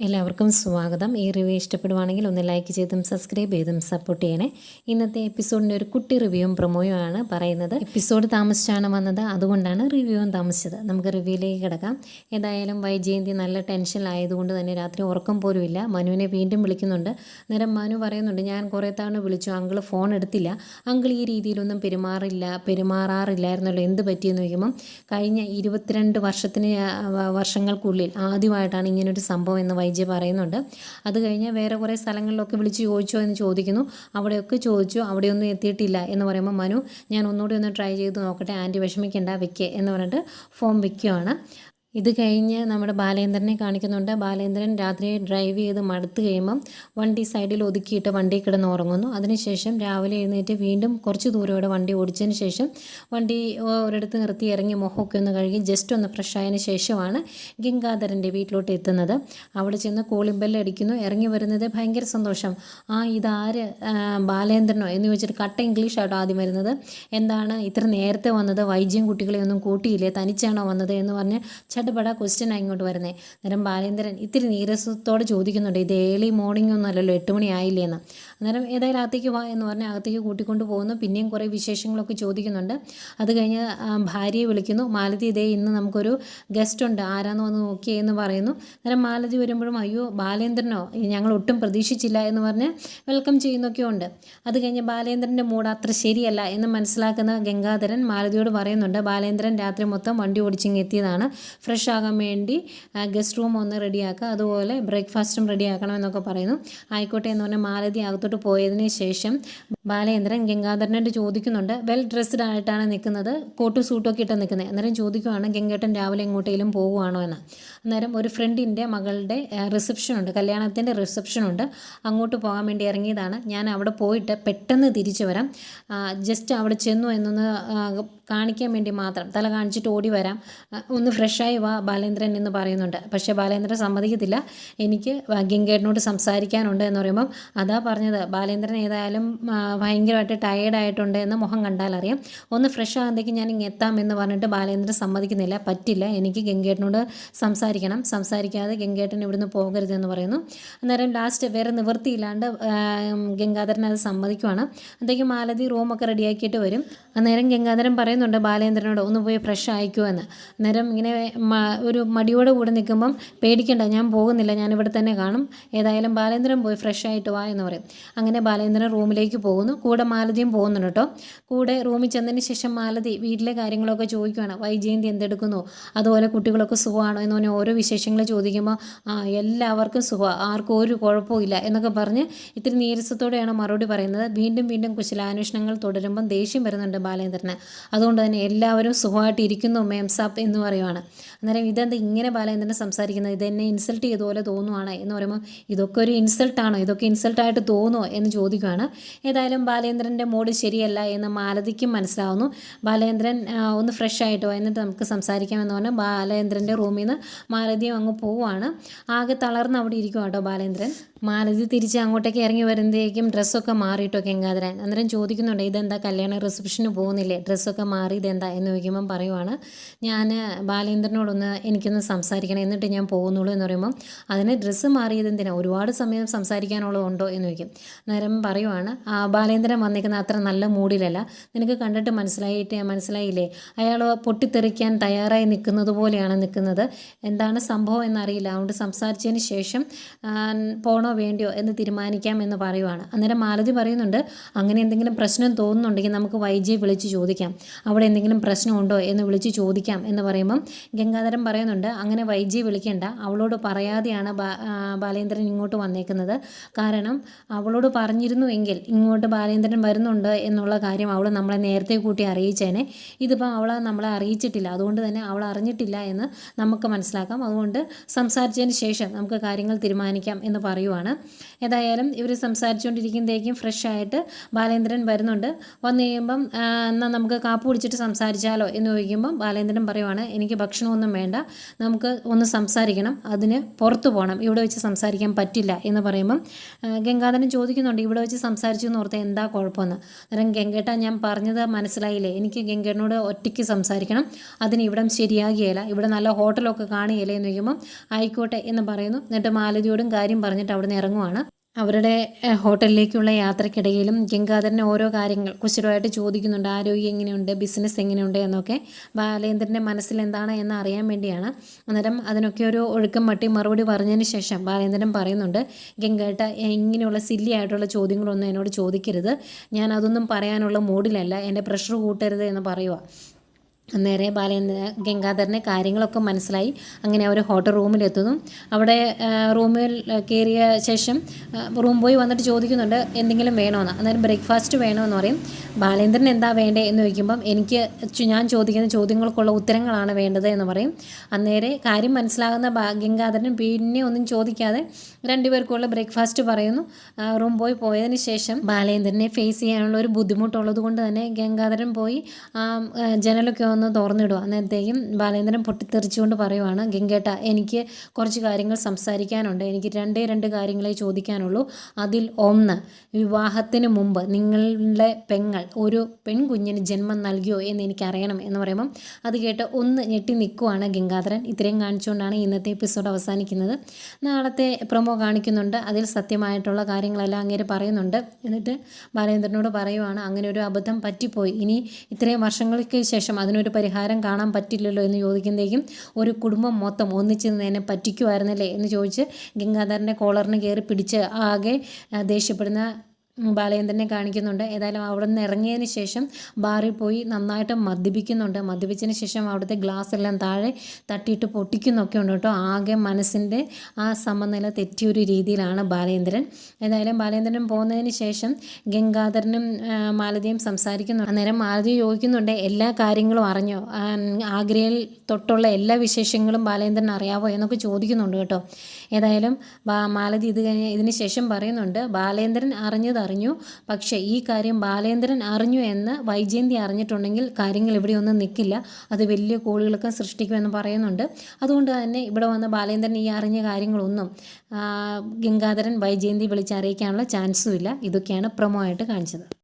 എല്ലാവർക്കും സ്വാഗതം. ഈ റിവ്യൂ ഇഷ്ടപ്പെടുവാണെങ്കിൽ ഒന്ന് ലൈക്ക് ചെയ്തും സബ്സ്ക്രൈബ് ചെയ്തും സപ്പോർട്ട് ചെയ്യണേ. ഇന്നത്തെ എപ്പിസോഡിന്റെ ഒരു കുട്ടി റിവ്യൂവും പ്രൊമോയും ആണ് പറയുന്നത്. എപ്പിസോഡ് താമസിച്ചാണ് വന്നത്. അതുകൊണ്ടാണ് റിവ്യൂവും താമസിച്ചത്. നമുക്ക് റിവ്യൂയിലേക്ക് കിടക്കാം. ഏതായാലും വൈജയന്തി നല്ല ടെൻഷനിലായതുകൊണ്ട് തന്നെ രാത്രി ഉറക്കം പോലും ഇല്ല മനുവിനെ വീണ്ടും വിളിക്കുന്നുണ്ട്. നേരം മനു പറയുന്നുണ്ട് ഞാൻ കുറേ തവണ വിളിച്ചു. അങ്കിൾ ഫോൺ എടുത്തില്ല. അങ്കിൾ ഈ രീതിയിലൊന്നും പെരുമാറില്ല പെരുമാറാറില്ലായിരുന്നല്ലോ. എന്ത് പറ്റിയെന്ന് ചോദിക്കുമ്പം കഴിഞ്ഞ ഇരുപത്തിരണ്ട് വർഷത്തിന് വർഷങ്ങൾക്കുള്ളിൽ ആദ്യമായിട്ടാണ് ഇങ്ങനൊരു സംഭവം എന്ന് വൈദ്യ പറയുന്നുണ്ട്. അത് കഴിഞ്ഞ് വേറെ കുറേ സ്ഥലങ്ങളിലൊക്കെ വിളിച്ച് ചോദിച്ചോ എന്ന് ചോദിക്കുന്നു. അവിടെയൊക്കെ ചോദിച്ചു അവിടെയൊന്നും എത്തിയിട്ടില്ല എന്ന് പറയുമ്പോൾ മനു ഞാൻ ഒന്നുകൂടി ഒന്ന് ട്രൈ ചെയ്ത് നോക്കട്ടെ ആന്റി വിഷമിക്കേണ്ട വെക്കേ എന്ന് പറഞ്ഞിട്ട് ഫോം വെക്കുകയാണ് ഇത് കഴിഞ്ഞ് നമ്മുടെ ബാലേന്ദ്രനെ കാണിക്കുന്നുണ്ട്. ബാലേന്ദ്രൻ രാത്രി ഡ്രൈവ് ചെയ്ത് മടുത്ത് കഴിയുമ്പം വണ്ടി സൈഡിൽ ഒതുക്കിയിട്ട് വണ്ടി കിടന്ന് ഉറങ്ങുന്നു. അതിനുശേഷം രാവിലെ എഴുന്നേറ്റ് വീണ്ടും കുറച്ച് ദൂരോടെ വണ്ടി ഓടിച്ചതിന് ശേഷം വണ്ടി ഒരിടത്ത് നിർത്തി ഇറങ്ങി മുഖമൊക്കെ ഒന്ന് കഴുകി ജസ്റ്റ് ഒന്ന് ഫ്രഷ് ആയതിനു ശേഷമാണ് ഗംഗാധരന്റെ വീട്ടിലോട്ട് എത്തുന്നത്. അവിടെ ചെന്ന് കോളിംഗ് അടിക്കുന്നു. ഇറങ്ങി വരുന്നത് ഭയങ്കര സന്തോഷം. ആ ഇതാര് ബാലേന്ദ്രനോ എന്ന് ചോദിച്ചിട്ട് കട്ട ഇംഗ്ലീഷ് ആട്ടോ ആദ്യം വരുന്നത്. എന്താണ് ഇത്ര നേരത്തെ വന്നത്? വൈദ്യം കുട്ടികളെ ഒന്നും കൂട്ടിയില്ലേ? തനിച്ചാണോ വന്നത് എന്ന് പറഞ്ഞ് ചട്ടുപട ക്വസ്റ്റ്യൻ ഇങ്ങോട്ട് വരുന്നത് അന്നേരം ബാലേന്ദ്രൻ ഇത്തിരി നീരസത്തോടെ ചോദിക്കുന്നുണ്ട് ഇത് ഏർലി മോർണിംഗ് ഒന്നും അല്ലല്ലോ എട്ട് മണി ആയില്ലേ എന്ന് അന്നേരം ഏതായാലും അകത്തേക്ക് വാ എന്ന് പറഞ്ഞാൽ അകത്തേക്ക് കൂട്ടിക്കൊണ്ട് പോകുന്നു. പിന്നെയും കുറേ വിശേഷങ്ങളൊക്കെ ചോദിക്കുന്നുണ്ട്. അത് കഴിഞ്ഞ് ഭാര്യയെ വിളിക്കുന്നു. മാലതി ഇതേ ഇന്ന് നമുക്കൊരു ഗസ്റ്റ് ഉണ്ട്. ആരാന്ന് വന്ന് നോക്കിയേ എന്ന് പറയുന്നു. അന്നേരം മാലതി വരുമ്പോഴും അയ്യോ ബാലേന്ദ്രനോ? ഞങ്ങൾ ഒട്ടും പ്രതീക്ഷിച്ചില്ല എന്ന് പറഞ്ഞ് വെൽക്കം ചെയ്യുന്നൊക്കെ ഉണ്ട്. അത് കഴിഞ്ഞ് ബാലേന്ദ്രന്റെ മൂഡ് അത്ര ശരിയല്ല എന്ന് മനസ്സിലാക്കുന്ന ഗംഗാധരൻ മാലതിയോട് പറയുന്നുണ്ട് ബാലേന്ദ്രൻ രാത്രി മൊത്തം വണ്ടി ഓടിച്ചിങ്ങ് എത്തിയതാണ്. ഫ്രഷ് ആകാൻ വേണ്ടി ഗസ്റ്റ് റൂം ഒന്ന് റെഡിയാക്കുക. അതുപോലെ ബ്രേക്ക്ഫാസ്റ്റും റെഡിയാക്കണം എന്നൊക്കെ പറയുന്നു. ആയിക്കോട്ടെ എന്ന് പറഞ്ഞാൽ മാലതി അകത്തോട്ട് പോയതിന് ശേഷം ബാലേന്ദ്രൻ ഗംഗാധരനോട് ചോദിക്കുന്നുണ്ട് വെൽ ഡ്രസ്ഡ് ആയിട്ടാണ് നിൽക്കുന്നത്. കോട്ടും സൂട്ടൊക്കെ ഇട്ട് നിൽക്കുന്നത്. അന്നേരം ചോദിക്കുവാണ് ഗംഗേട്ടൻ രാവിലെ എങ്ങോട്ടേലും പോവുകയാണോ എന്ന്? അന്നേരം ഒരു ഫ്രണ്ടിന്റെ മകളുടെ റിസപ്ഷൻ ഉണ്ട്. കല്യാണത്തിന്റെ റിസപ്ഷൻ ഉണ്ട്. അങ്ങോട്ട് പോകാൻ വേണ്ടി ഇറങ്ങിയതാണ്. ഞാൻ അവിടെ പോയിട്ട് പെട്ടെന്ന് തിരിച്ചു വരാം. ജസ്റ്റ് അവിടെ ചെന്നു എന്നൊന്ന് കാണിക്കാൻ വേണ്ടി മാത്രം. തല കാണിച്ചിട്ട് ഓടി വരാം. ഒന്ന് ഫ്രഷായി വാ ബാലേന്ദ്രൻ എന്ന് പറയുന്നുണ്ട്. പക്ഷേ ബാലേന്ദ്രൻ സമ്മതിക്കത്തില്ല. എനിക്ക് ഗംഗേട്ടനോട് സംസാരിക്കാനുണ്ട് എന്ന് പറയുമ്പം അതാ പറഞ്ഞത്. ബാലേന്ദ്രൻ ഏതായാലും ഭയങ്കരമായിട്ട് ടയേർഡ് ആയിട്ടുണ്ട് എന്ന് മുഖം കണ്ടാൽ അറിയാം. ഒന്ന് ഫ്രഷ് ആകുമ്പോഴേക്ക് ഞാൻ ഇങ്ങ് എത്താം എന്ന് പറഞ്ഞിട്ട് ബാലേന്ദ്രൻ സമ്മതിക്കുന്നില്ല. പറ്റില്ല. എനിക്ക് ഗംഗേട്ടനോട് സംസാരിക്കണം. സംസാരിക്കാതെ ഗംഗേട്ടൻ ഇവിടുന്ന് പോകരുതെന്ന് പറയുന്നു. അന്നേരം ലാസ്റ്റ് വേറെ നിവൃത്തിയില്ലാണ്ട് ഗംഗാധരൻ അത് സമ്മതിക്കുവാണ്. അപ്പോഴേക്കും മാലതി റൂമൊക്കെ റെഡിയാക്കിയിട്ട് വരും. അന്നേരം ഗംഗാധരൻ പറയുന്നുണ്ട് ബാലേന്ദ്രനോട് ഒന്ന് പോയി ഫ്രഷ് ആയിക്കുമോ എന്ന്. അന്നേരം ഇങ്ങനെ ഒരു മടിയോടെ കൂടെ നിൽക്കുമ്പം പേടിക്കണ്ട ഞാൻ പോകുന്നില്ല ഞാൻ തന്നെ കാണും. ഏതായാലും ബാലേന്ദ്രൻ പോയി ഫ്രഷ് ആയിട്ട് വാ എന്ന് പറയും. അങ്ങനെ ബാലേന്ദ്രൻ റൂമിലേക്ക് പോകുന്നു. കൂടെ മാലതിയും പോകുന്നുണ്ട് കേട്ടോ. കൂടെ റൂമിൽ ചെന്നതിന് ശേഷം മാലതി വീട്ടിലെ കാര്യങ്ങളൊക്കെ ചോദിക്കുകയാണ് വൈജയന്തി എന്തെടുക്കുന്നു? അതുപോലെ കുട്ടികളൊക്കെ സുഖമാണോ? എന്ന് പറഞ്ഞാൽ ഓരോ വിശേഷങ്ങൾ ചോദിക്കുമ്പോൾ ആ എല്ലാവർക്കും സുഖമാണ് ആർക്കും ഒരു കുഴപ്പമില്ല എന്നൊക്കെ പറഞ്ഞ് ഇത്തിരി നീരസത്തോടെയാണ് മറുപടി പറയുന്നത്. വീണ്ടും വീണ്ടും കുശലാന്വേഷണങ്ങൾ തുടരുമ്പം ദേഷ്യം വരുന്നുണ്ട് ബാലേന്ദ്രന്. അതുകൊണ്ട് തന്നെ എല്ലാവരും സുഖമായിട്ട് ഇരിക്കുന്നു എന്ന് പറയുവാണ്. അന്നേരം ഇതെന്താ ഇങ്ങനെ ബാലേന്ദ്രൻ സംസാരിക്കുന്നത്? ഇതെന്നെ ഇൻസൾട്ട് ചെയ്ത പോലെ തോന്നുവാണ് എന്ന് പറയുമ്പോൾ ഇതൊക്കെ ഒരു ഇൻസൾട്ടാണോ ഇതൊക്കെ ഇൻസൾട്ടായിട്ട് തോന്നുമോ എന്ന് ചോദിക്കുകയാണ് ഏതായാലും ബാലേന്ദ്രന്റെ മോഡ് ശരിയല്ല എന്ന് മാലതിക്കും മനസ്സിലാവുന്നു. ബാലേന്ദ്രൻ ഒന്ന് ഫ്രഷ് ആയിട്ട് എന്നിട്ട് നമുക്ക് സംസാരിക്കാമെന്ന് പറഞ്ഞാൽ ബാലേന്ദ്രന്റെ റൂമിൽ നിന്ന് മാലതിയും അങ്ങ് പോവുകയാണ് ആകെ തളർന്ന് അവിടെ ഇരിക്കും കേട്ടോ ബാലേന്ദ്രൻ. മാലതി തിരിച്ച് അങ്ങോട്ടേക്ക് ഇറങ്ങി വരുമ്പോഴേക്കും ഡ്രസ്സൊക്കെ മാറിയിട്ടോ ഗംഗാധരൻ? അന്നേരം ചോദിക്കുന്നുണ്ട് ഇതെന്താ കല്യാണ റിസപ്ഷന് പോകുന്നില്ലേ? ഡ്രസ്സൊക്കെ മാറി ഇതെന്താ? എന്ന് ചോദിക്കുമ്പം പറയുവാണ് ഞാൻ ബാലേന്ദ്രനോടൊന്ന് എനിക്കൊന്ന് സംസാരിക്കണം എന്നിട്ട് ഞാൻ പോകുന്നുള്ളൂ എന്ന് പറയുമ്പം അതിന് ഡ്രസ്സ് മാറിയത് എന്തിനാണ് ഒരുപാട് സമയം സംസാരിക്കാനുള്ളതുണ്ടോ എന്ന് ചോദിക്കും. അന്നേരം പറയുവാണ് "ആ, ബാലേന്ദ്രൻ വന്നിരിക്കുന്ന അത്ര നല്ല മൂഡിലല്ല. നിനക്ക് കണ്ടിട്ട് മനസ്സിലായിട്ട് മനസ്സിലായില്ലേ? അയാൾ പൊട്ടിത്തെറിക്കാൻ തയ്യാറായി നിൽക്കുന്നത് പോലെയാണ് നിൽക്കുന്നത്. എന്താണ് സംഭവം എന്നറിയില്ല. അതുകൊണ്ട് സംസാരിച്ചതിന് ശേഷം പോണോ വേണ്ടിയോ എന്ന് തീരുമാനിക്കാം എന്ന് പറയുവാണ്. അന്നേരം മാലതി പറയുന്നുണ്ട് അങ്ങനെ എന്തെങ്കിലും പ്രശ്നം തോന്നുന്നുണ്ടെങ്കിൽ നമുക്ക് വൈജിയെ വിളിച്ച് ചോദിക്കാം. അവിടെ എന്തെങ്കിലും പ്രശ്നമുണ്ടോ എന്ന് വിളിച്ച് ചോദിക്കാം. എന്ന് പറയുമ്പം ഗംഗാധരൻ പറയുന്നുണ്ട് അങ്ങനെ വൈജിയെ വിളിക്കേണ്ട. അവളോട് പറയാതെയാണ് ബാലേന്ദ്രൻ ഇങ്ങോട്ട് വന്നേക്കുന്നത്. കാരണം അവളോട് പറഞ്ഞിരുന്നു എങ്കിൽ ഇങ്ങോട്ട് ബാലേന്ദ്രൻ വരുന്നുണ്ട് എന്നുള്ള കാര്യം അവൾ നമ്മളെ നേരത്തെ കൂട്ടി അറിയിച്ചേനെ. ഇതിപ്പം അവൾ നമ്മളെ അറിയിച്ചിട്ടില്ല. അതുകൊണ്ട് തന്നെ അവൾ അറിഞ്ഞിട്ടില്ല എന്ന് നമുക്ക് മനസ്സിലാക്കാം. അതുകൊണ്ട് സംസാരിച്ചതിന് ശേഷം നമുക്ക് കാര്യങ്ങൾ തീരുമാനിക്കാം എന്ന് പറയുവാണ്. ഏതായാലും ഇവർ സംസാരിച്ചുകൊണ്ടിരിക്കുമ്പോഴേക്കും ഫ്രഷ് ആയിട്ട് ബാലേന്ദ്രൻ വരുന്നുണ്ട്. വന്നു കഴിയുമ്പം എന്നാൽ നമുക്ക് കാപ്പ് കുടിച്ചിട്ട് സംസാരിച്ചാലോ എന്ന് ചോദിക്കുമ്പം ബാലേന്ദ്രൻ പറയുവാണ് എനിക്ക് ഭക്ഷണമൊന്നും വേണ്ട. നമുക്ക് ഒന്ന് സംസാരിക്കണം. അതിന് പുറത്തു പോകണം ഇവിടെ വെച്ച് സംസാരിക്കാൻ പറ്റില്ല. എന്ന് പറയുമ്പം ഗംഗാധരൻ ചോദിക്കുന്നുണ്ട് ഇവിടെ വെച്ച് സംസാരിച്ചു എന്ന് ഓർത്ത് എന്താ കുഴപ്പമെന്ന്? അന്നേരം ഗംഗേട്ട ഞാൻ പറഞ്ഞത് മനസ്സിലായില്ലേ? എനിക്ക് ഗംഗേട്ടനോട് ഒറ്റയ്ക്ക് സംസാരിക്കണം. അതിന് ഇവിടം ശരിയാകുകയില്ല. ഇവിടെ നല്ല ഹോട്ടലൊക്കെ കാണുകയില്ലേ? എന്ന് ചോദിക്കുമ്പം ആയിക്കോട്ടെ എന്ന് പറയുന്നു. എന്നിട്ട് മാലതിയോടും കാര്യം പറഞ്ഞിട്ട് നിന്ന് ഇറങ്ങുവാണ്. അവരുടെ ഹോട്ടലിലേക്കുള്ള യാത്രക്കിടയിലും ഗംഗാധരനെ ഓരോ കാര്യങ്ങൾ കുശലമായിട്ട് ചോദിക്കുന്നുണ്ട്. ആരോഗ്യം എങ്ങനെയുണ്ട്? ബിസിനസ് എങ്ങനെയുണ്ട്? എന്നൊക്കെ ബാലേന്ദ്രന്റെ മനസ്സിൽ എന്താണ് എന്ന് അറിയാൻ വേണ്ടിയാണ്. അന്നേരം അതിനൊക്കെ ഒരു ഒഴുക്കം മട്ടി മറുപടി പറഞ്ഞതിന് ശേഷം ബാലേന്ദ്രൻ പറയുന്നുണ്ട് ഗംഗേട്ട ഇങ്ങനെയുള്ള സില്ലി ആയിട്ടുള്ള ചോദ്യങ്ങളൊന്നും എന്നോട് ചോദിക്കരുത്. ഞാൻ അതൊന്നും പറയാനുള്ള മൂഡിലല്ല. എന്റെ പ്രഷർ കൂട്ടരുത് എന്ന് പറയുക അന്നേരെ ബാലേന്ദ്ര ഗംഗാധരനെ കാര്യങ്ങളൊക്കെ മനസ്സിലായി. അങ്ങനെ അവർ ഹോട്ടൽ റൂമിലെത്തുന്നു. അവിടെ റൂമിൽ കയറിയ ശേഷം റൂം പോയി വന്നിട്ട് ചോദിക്കുന്നുണ്ട് എന്തെങ്കിലും വേണമെന്ന് അന്നേരം ബ്രേക്ക്ഫാസ്റ്റ് വേണമെന്ന് പറയും. ബാലേന്ദ്രൻ എന്താ വേണ്ടേ എന്ന് ചോദിക്കുമ്പം എനിക്ക് ഞാൻ ചോദിക്കുന്ന ചോദ്യങ്ങൾക്കുള്ള ഉത്തരങ്ങളാണ് വേണ്ടത് എന്ന് പറയും. അന്നേരെ കാര്യം മനസ്സിലാകുന്ന ഗംഗാധരൻ പിന്നെ ഒന്നും ചോദിക്കാതെ രണ്ടുപേർക്കുള്ള ബ്രേക്ക്ഫാസ്റ്റ് പറയുന്നു. റൂം പോയി പോയതിന് ശേഷം ബാലേന്ദ്രനെ ഫേസ് ചെയ്യാനുള്ള ഒരു ബുദ്ധിമുട്ടുള്ളത് കൊണ്ട് തന്നെ ഗംഗാധരൻ പോയി ജനലൊക്കെ ഒന്ന് തുറന്നിടുക. അന്നേരത്തേക്കും ബാലേന്ദ്രൻ പൊട്ടിത്തെറിച്ചുകൊണ്ട് പറയുവാണ് ഗംഗേട്ട എനിക്ക് കുറച്ച് കാര്യങ്ങൾ സംസാരിക്കാനുണ്ട്. എനിക്ക് രണ്ടേ രണ്ട് കാര്യങ്ങളെ ചോദിക്കാനുള്ളൂ. അതിൽ ഒന്ന് വിവാഹത്തിന് മുമ്പ് നിങ്ങളുടെ പെങ്ങൾ ഒരു പെൺകുഞ്ഞിന് ജന്മം നൽകിയോ എന്ന് എനിക്കറിയണം എന്ന് പറയുമ്പം അത് കേട്ട് ഒന്ന് ഞെട്ടി നിൽക്കുവാണ് ഗംഗാധരൻ. ഇത്രയും കാണിച്ചുകൊണ്ടാണ് ഇന്നത്തെ എപ്പിസോഡ് അവസാനിക്കുന്നത്. നാളത്തെ പ്രൊമോ കാണിക്കുന്നുണ്ട്. അതിൽ സത്യമായിട്ടുള്ള കാര്യങ്ങളെല്ലാം അങ്ങേര് പറയുന്നുണ്ട്. എന്നിട്ട് ബാലേന്ദ്രനോട് പറയുവാണ് അങ്ങനെ ഒരു അബദ്ധം പറ്റിപ്പോയി. ഇനി ഇത്രയും വർഷങ്ങൾക്ക് ശേഷം അതിനൊരു പരിഹാരം കാണാൻ പറ്റില്ലല്ലോ എന്ന് ചോദിക്കുമ്പോഴേക്കും ഒരു കുടുംബം മൊത്തം ഒന്നിച്ച് നിന്നെ പറ്റിക്കുമായിരുന്നല്ലേ എന്ന് ചോദിച്ച് ഗംഗാധരന്റെ കോളറിന് കയറി പിടിച്ച് ആകെ ദേഷ്യപ്പെടുന്ന ബാലചന്ദ്രനെ കാണിക്കുന്നുണ്ട്. ഏതായാലും അവിടെ നിന്ന് ഇറങ്ങിയതിന് ശേഷം ബാറിൽ പോയി നന്നായിട്ട് മദ്യപിക്കുന്നുണ്ട്. മദ്യപിച്ചതിന് ശേഷം അവിടുത്തെ ഗ്ലാസ് എല്ലാം താഴെ തട്ടിയിട്ട് പൊട്ടിക്കുന്നൊക്കെ ഉണ്ട് കേട്ടോ. ആകെ മനസ്സിന്റെ ആ സമനില തെറ്റിയൊരു രീതിയിലാണ് ബാലേന്ദ്രൻ ഏതായാലും ബാലേന്ദ്രൻ പോകുന്നതിന് ശേഷം ഗംഗാധരനും മാലതിയും സംസാരിക്കുന്നു. അന്നേരം മാലതി ചോദിക്കുന്നുണ്ട് എല്ലാ കാര്യങ്ങളും അറിഞ്ഞോ? ആഗ്രയിൽ തൊട്ടുള്ള എല്ലാ വിശേഷങ്ങളും ബാലേന്ദ്രൻ അറിയാവോ? എന്നൊക്കെ ചോദിക്കുന്നുണ്ട് കേട്ടോ. ഏതായാലും മാലതി ഇത് ഇതിന് ശേഷം പറയുന്നുണ്ട് ബാലേന്ദ്രൻ അറിഞ്ഞത് അറിഞ്ഞു. പക്ഷേ ഈ കാര്യം ബാലേന്ദ്രൻ അറിഞ്ഞു എന്ന് വൈജയന്തി അറിഞ്ഞിട്ടുണ്ടെങ്കിൽ കാര്യങ്ങൾ ഇവിടെ ഒന്നും നിൽക്കില്ല. അത് വലിയ കോളുകളൊക്കെ സൃഷ്ടിക്കുമെന്ന് പറയുന്നുണ്ട്. അതുകൊണ്ട് തന്നെ ഇവിടെ വന്ന ബാലേന്ദ്രൻ ഈ അറിഞ്ഞ കാര്യങ്ങളൊന്നും ഗംഗാധരൻ വൈജയന്തി വിളിച്ചറിയിക്കാനുള്ള ചാൻസും ഇല്ല. ഇതൊക്കെയാണ് പ്രമോ ആയിട്ട് കാണിച്ചത്.